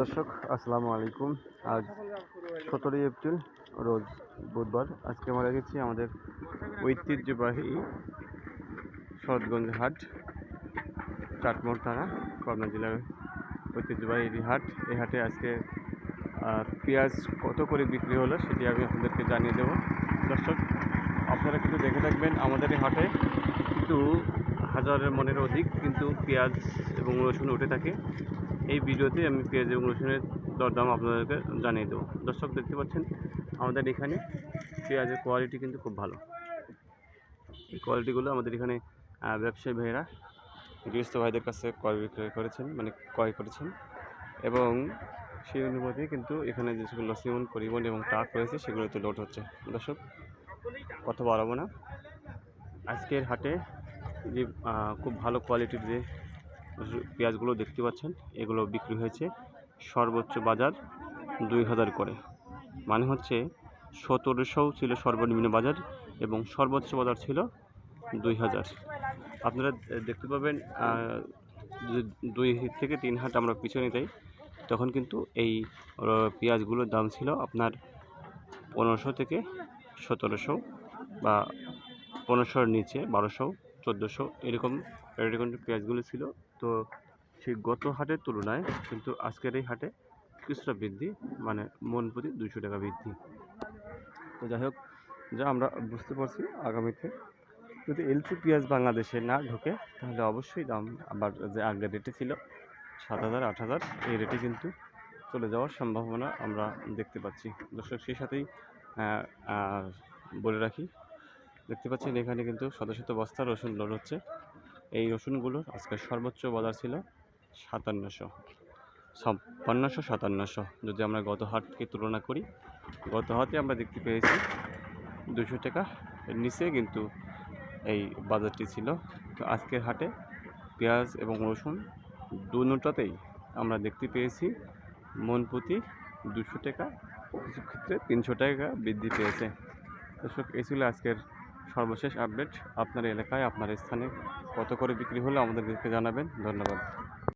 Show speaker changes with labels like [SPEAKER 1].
[SPEAKER 1] দর্শক, আসসালামু আলাইকুম। আজ সতেরোই এপ্রিল, রোজ বুধবার। আজকে আমরা গেছি আমাদের ঐতিহ্যবাহী শরৎগঞ্জ হাট চাটমোড় থানা পাবনা জেলার ঐতিহ্যবাহী এই হাট। এই হাটে আজকে পেঁয়াজ কত করে বিক্রি হলো সেটি আমি আপনাদেরকে জানিয়ে দেবো। দর্শক, আপনারা কিন্তু দেখে থাকবেন, আমাদের এই হাটে কিন্তু হাজারের মনের অধিক, কিন্তু পেঁয়াজ এবং রসুন উঠে থাকে। এই ভিডিওতে আমি পেঁয়াজ এবং রসুনের দরদাম আপনাদেরকে জানিয়ে দেবো। দর্শক, দেখতে পাচ্ছেন, আমাদের এখানে পেঁয়াজের কোয়ালিটি কিন্তু খুব ভালো। এই কোয়ালিটিগুলো আমাদের এখানে ব্যবসায়ী ভাইয়েরা, গৃহস্থ ভাইদের কাছে ক্রয় বিক্রয় করেছেন মানে ক্রয় করেছেন। এবং সেই অনুপাতে কিন্তু এখানে যে সেগুলো সিমন পরিবহন এবং ট্রাক রয়েছে, সেগুলোতে লোড হচ্ছে। দর্শক কত বাড়াবো না। আজকের হাটে যে খুব ভালো কোয়ালিটির যে পেঁয়াজগুলো দেখতে পাচ্ছেন, এগুলো বিক্রি হয়েছে সর্বোচ্চ বাজার দুই হাজার করে। মানে হচ্ছে সতেরোশো ছিল সর্বনিম্ন বাজার এবং সর্বোচ্চ বাজার ছিল দুই হাজার। আপনারা দেখতে পাবেন দুই থেকে তিন হাট আমরা পিছনে যাই, তখন কিন্তু এই পেঁয়াজগুলোর দাম ছিল আপনার পনেরোশো থেকে সতেরোশো বা পনেরোশোর নিচে বারোশো চোদ্দোশো এরকম এরকম পেঁয়াজগুলো ছিল। তো সেই গত হাটের তুলনায় কিন্তু আজকের এই হাটে কিছুটা বৃদ্ধি মানে মন প্রতি দুশো টাকা বৃদ্ধি। তো যাই হোক, যা আমরা বুঝতে পারছি আগামীতে। যদি এলসি পেঁয়াজ বাংলাদেশে না ঢোকে, তাহলে অবশ্যই দাম আবার যে আগের রেটে ছিল, সাত হাজার, আট হাজার, এই রেটে কিন্তু চলে যাওয়ার সম্ভাবনা আমরা দেখতে পাচ্ছি। দর্শক, সেই সাথেই বলে রাখি দেখতে পাচ্ছেন এখানে কিন্তু শত শত বস্তা রসুন লোড হচ্ছে। এই রসুনগুলোর আজকে সর্বোচ্চ বাজার ছিল সাতান্নশো। ছাপ্পান্নশো সাতান্নশো। যদি আমরা গত হাটকে তুলনা করি, গত হাটে আমরা দেখতে পেয়েছি দুশো টাকা নিচে কিন্তু এই বাজারটি ছিল। তো আজকের হাটে পেঁয়াজ এবং রসুন দুটাতেই আমরা দেখতে পেয়েছি মন প্রতি দুশো টাকা, কিছু ক্ষেত্রে তিনশো টাকা বৃদ্ধি পেয়েছে। দর্শক, এই ছিল আজকের সর্বশেষ আপডেট আপনার এলাকায় আপনার স্থানে কত করে বিক্রি হলো আমাদেরকে জানাবেন। ধন্যবাদ।